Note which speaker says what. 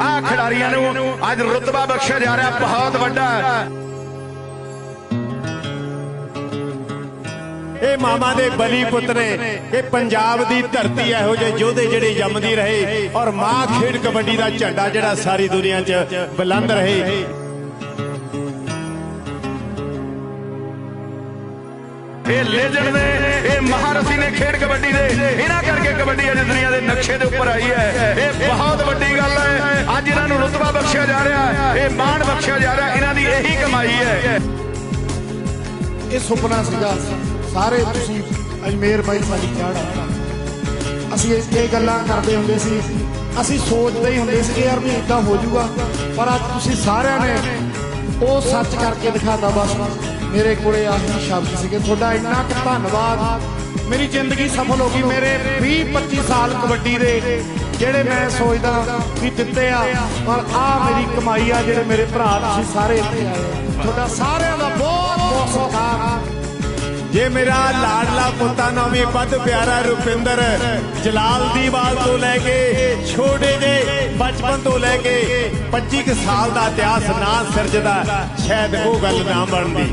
Speaker 1: ਆਹ ਖਿਡਾਰੀਆਂ ਨੂੰ ਅੱਜ ਰੁਤਬਾ ਬਖਸ਼ਿਆ ਜਾ ਰਿਹਾ ਬਹੁਤ ਵੱਡਾ।
Speaker 2: ਇਹ ਮਾਮਾ ਦੇ ਬਲੀ ਪੁੱਤ ਨੇ ਇਹ ਪੰਜਾਬ ਦੀ ਧਰਤੀ ਇਹੋ ਜਿਹੇ ਯੋਧੇ ਜਿਹੜੇ ਜੰਮਦੀ ਰਹੇ ਔਰ ਮਾਂ ਖੇਡ ਕਬੱਡੀ ਦਾ ਝੰਡਾ ਜਿਹੜਾ ਸਾਰੀ ਦੁਨੀਆ 'ਚ ਬੁਲੰਦ ਰਹੇ।
Speaker 1: ਇਹ ਲੈਜੈਂਡ ਨੇ ਇਹ ਮਹਾਰਥੀ ਨੇ ਖੇਡ ਕਬੱਡੀ ਦੇ। ਇਹਨਾਂ ਕਰਕੇ ਕਬੱਡੀ ਅੱਜ ਦੁਨੀਆ ਦੇ ਨਕਸ਼ੇ ਦੇ ਉੱਪਰ ਆਈ ਹੈ। ਇਹ ਬਹੁਤ ਬਖਸ਼ਿਆ ਜਾ ਰਿਹਾ ਹੈ। ਇਹ ਮਾਣ ਬਖਸ਼ਿਆ ਜਾ ਰਿਹਾ ਇਹਨਾਂ ਦੀ ਇਹੀ ਕਮਾਈ ਹੈ।
Speaker 3: ਇਹ ਸੁਪਨਾ ਸੀਗਾ। ਸਾਰੇ ਤੁਸੀਂ ਅਜਮੇਰ ਬਾਈ ਸਾਡੀ ਚਾੜਾ ਅਸੀਂ ਇਹ ਗੱਲਾਂ ਕਰਦੇ ਹੁੰਦੇ ਸੀ। ਅਸੀਂ ਸੋਚਦੇ ਹੀ ਹੁੰਦੇ ਸੀ ਯਾਰ ਵੀ ਇਦਾਂ ਹੋ ਜਾਊਗਾ। ਪਰ ਅੱਜ ਤੁਸੀਂ ਸਾਰਿਆਂ ਨੇ ਉਹ ਸੱਚ ਕਰਕੇ ਦਿਖਾਤਾ ਬਸ। ਮੇਰੇ ਕੋਲੇ ਆਹੀ ਸ਼ਬਦ ਸੀਗੇ, ਤੁਹਾਡਾ ਇੰਨਾ ਕੁ ਧੰਨਵਾਦ। ਮੇਰੀ ਜ਼ਿੰਦਗੀ ਸਫਲ ਹੋ ਗਈ, ਮੇਰੇ 20 25 ਸਾਲ ਕਬੱਡੀ ਦੇ ਜਿਹੜੇ ਮੈਂ ਸੋਚਦਾ ਵੀ ਦਿੱਤੇ ਆ, ਪਰ ਆ ਮੇਰੀ ਕਮਾਈ ਆ ਜਿਹੜੇ ਮੇਰੇ ਭਰਾ ਤੁਸੀਂ ਸਾਰੇ ਇੱਥੇ ਆਏ ਤੁਹਾਡਾ ਸਾਰਿਆਂ ਦਾ ਬਹੁਤ ਬਹੁਤ ਸਤਿਕਾਰ।
Speaker 2: ਜੇ ਮੇਰਾ ਲਾਡਲਾ ਪੁੱਤਾ ਨਾਮੀ ਵੱਧ ਪਿਆਰਾ ਰੁਪਿੰਦਰ ਜਲਾਲ ਦੀ ਵਾਲ ਤੋਂ ਲੈ ਕੇ ਛੋਟੇ ਬਚਪਨ ਤੋਂ ਲੈ ਕੇ 25 ਕੁ ਸਾਲ ਦਾ ਇਤਿਹਾਸ ਨਾ ਸਿਰਜਦਾ, ਸ਼ਾਇਦ ਉਹ ਗੱਲ ਨਾ ਬਣਦੀ।